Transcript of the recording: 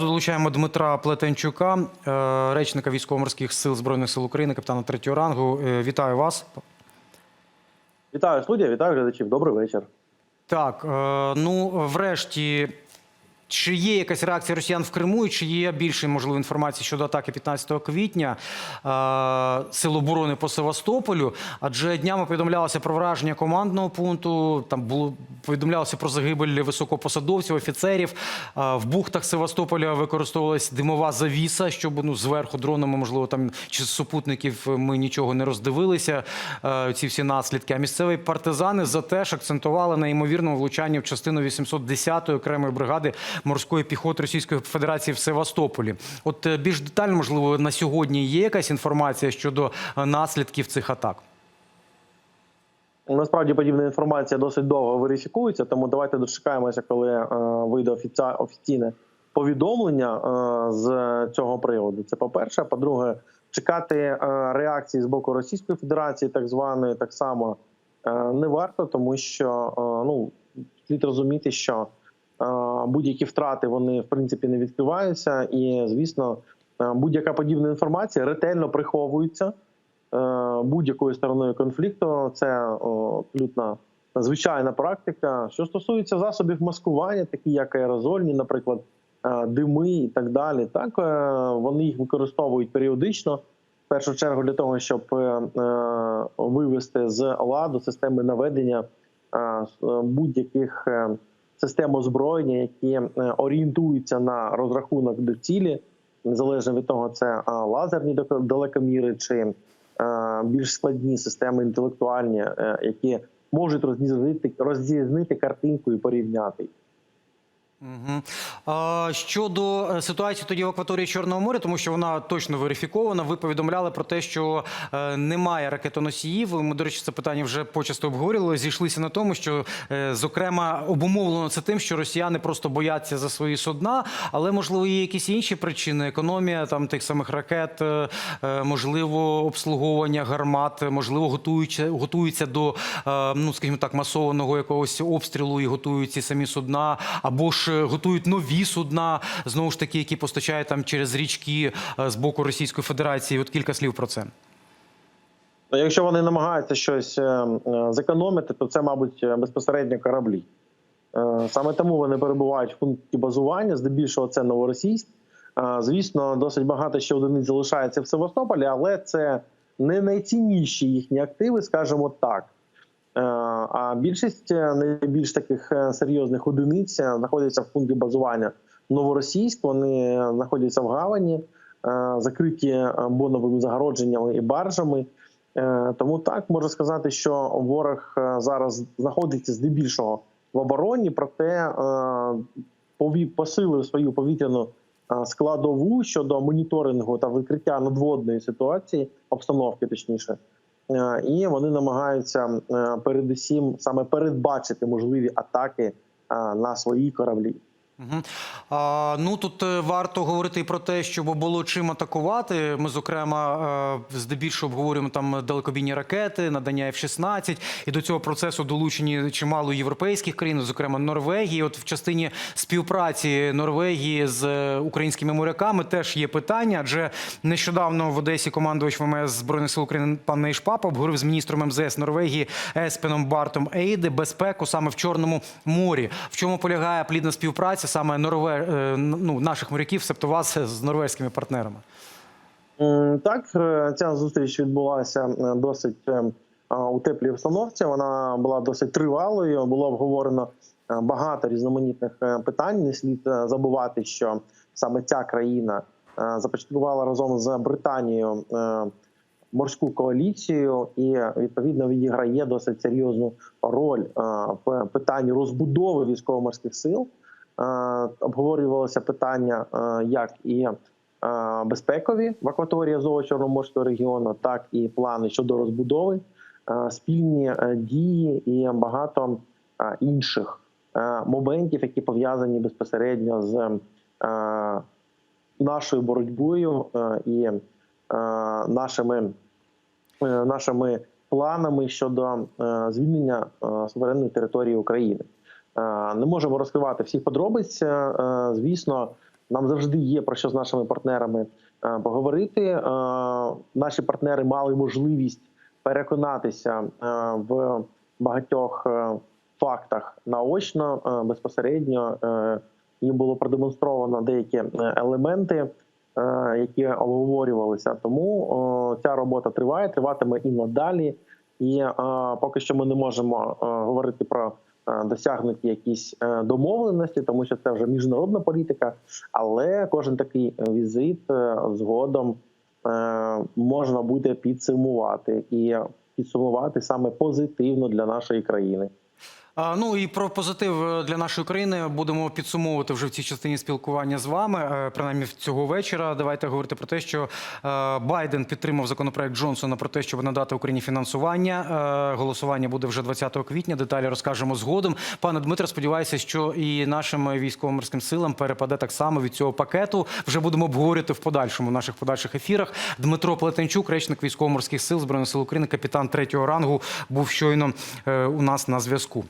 Долучаємо Дмитра Плетенчука, е, речника військово-морських сил збройних сил України, капітана третього рангу. Е, Вітаю вас. Вітаю студія, вітаю глядачів. Добрий вечір. Так, е, ну врешті, чи є якась реакція росіян в Криму, і чи є більше можливо інформації щодо атаки 15 квітня е, сил оборони по Севастополю? Адже днями повідомлялося про враження командного пункту. Там було повідомлялося про загибель високопосадовців, офіцерів. Е, в бухтах Севастополя використовувалась димова завіса, щоб ну зверху дронами, можливо, там чи з супутників ми нічого не роздивилися. е, Ці всі наслідки. А місцеві партизани за теж акцентували на ймовірному влучанні в частину 810-ї окремої бригади морської піхоти Російської Федерації в Севастополі. От е, більш детально, можливо, на сьогодні є якась інформація щодо е, наслідків цих атак. Насправді подібна інформація досить довго верифікується, тому давайте дочекаємося, коли е, вийде офіця- офіційне повідомлення е, з цього приводу. Це по-перше. По-друге, чекати е, реакції з боку Російської Федерації, так званої, так само е, не варто, тому що е, ну слід розуміти, що будь-які втрати вони в принципі не відкриваються, і звісно, е, будь-яка подібна інформація ретельно приховується е, будь-якою стороною конфлікту. Це абсолютно звичайна практика. Що стосується засобів маскування, такі як аерозольні, наприклад, е, дими і так далі, так вони їх використовують періодично. В першу чергу для того, щоб вивести з ладу системи наведення будь-яких систем озброєння, які е, орієнтуються на розрахунок до цілі, незалежно від того, це лазерні далеко- далекоміри чи е, більш складні системи інтелектуальні, е, які можуть розрізнити, розрізнити картинку і порівняти. Угу. А, щодо е, ситуації тоді в акваторії Чорного моря, тому що вона точно верифікована. Ви повідомляли про те, що е, немає ракетоносіїв. Ми, до речі, це питання вже почасто обговорювали. Зійшлися на тому, що е, зокрема обумовлено це тим, що росіяни просто бояться за свої судна, але можливо є якісь інші причини: економія там тих самих ракет, е, е, можливо, обслуговування гармат, можливо, готуються, готуються до е, ну, скажімо так, масованого якогось обстрілу і готують ці самі судна, або ж е, готують нові судна, знову ж таки, які постачають там через річки е, з боку Російської Федерації. От кілька слів про це. Ну, Якщо вони намагаються щось е, зекономити, то це, мабуть, безпосередньо кораблі. Саме тому вони перебувають в пункті базування, здебільшого це новоросійськ. Звісно, досить багато ще одиниць залишається в Севастополі, але це не найцінніші їхні активи, скажімо так. Е, А більшість е, найбільш таких е, серйозних одиниць знаходяться в пункті базування новоросійськ. Вони знаходяться в гавані, закриті боновими загородженнями і баржами. Тому так можу сказати, що ворог зараз знаходиться здебільшого в обороні, проте посилив свою повітряну складову щодо моніторингу та викриття надводної ситуації, обстановки точніше. Е, І вони намагаються е, передусім саме передбачити можливі атаки е, на свої кораблі. А, ну тут е, варто говорити і про те, щоб було чим атакувати. Ми, зокрема, е, здебільшого обговорюємо там далекобійні ракети, надання F-16. І до цього процесу долучені чимало європейських країн, зокрема Норвегії. От в частині співпраці Норвегії з е, українськими моряками теж є питання. Адже нещодавно в Одесі командувач ВМС збройних сил України пан Нейшпапа обговорив з міністром МЗС Норвегії Еспеном Бартом Ейде безпеку саме в Чорному морі. В чому полягає плідна співпраця саме Норве... е, ну, наших моряків, себто вас з норвезькими партнерами? Так, е, ця зустріч відбулася е, досить у теплій обстановці. Вона була досить тривалою. Було обговорено багато різноманітних питань. Не слід забувати, що саме ця країна започаткувала разом з Британією морську коаліцію, і відповідно відіграє досить серйозну роль в питанні розбудови військово-морських сил. Е, Обговорювалося питання е, як і е, безпекові в акваторії Азово-Чорноморського регіону, так і плани щодо розбудови, спільні дії і багато інших моментів, які пов'язані безпосередньо з нашою боротьбою і нашими, нашими планами щодо звільнення суверенної території України. Е, Не можемо розкривати всіх подробиць. Е, Звісно, Нам завжди є про що з нашими партнерами е, поговорити. Е, Наші партнери мали можливість переконатися е, в багатьох е, фактах наочно, е, безпосередньо. Е, Їм було продемонстровано деякі е, елементи, е, які обговорювалися. Тому е, ця робота триває, триватиме і надалі. І е, поки що ми не можемо е, говорити про е, досягнуті якісь е, домовленості, тому що це вже міжнародна політика. Але кожен такий е, візит е, згодом е, можна буде підсумувати і підсумувати саме позитивно для нашої країни. Ну і про позитив е, для нашої країни будемо підсумовувати вже в цій частині спілкування з вами. е, Принаймні цього вечора. Давайте говорити про те, що е, Байден підтримав законопроект Джонсона про те, щоб надати Україні фінансування. Голосування буде вже 20 квітня. Деталі розкажемо згодом. Пане Дмитре, сподіваюся, що і нашим військово-морським силам перепаде так само від цього пакету. Вже будемо обговорювати в подальшому в наших подальших ефірах. Дмитро Плетенчук, речник військово-морських сил збройних сил України, капітан третього рангу, був щойно у нас на зв'язку.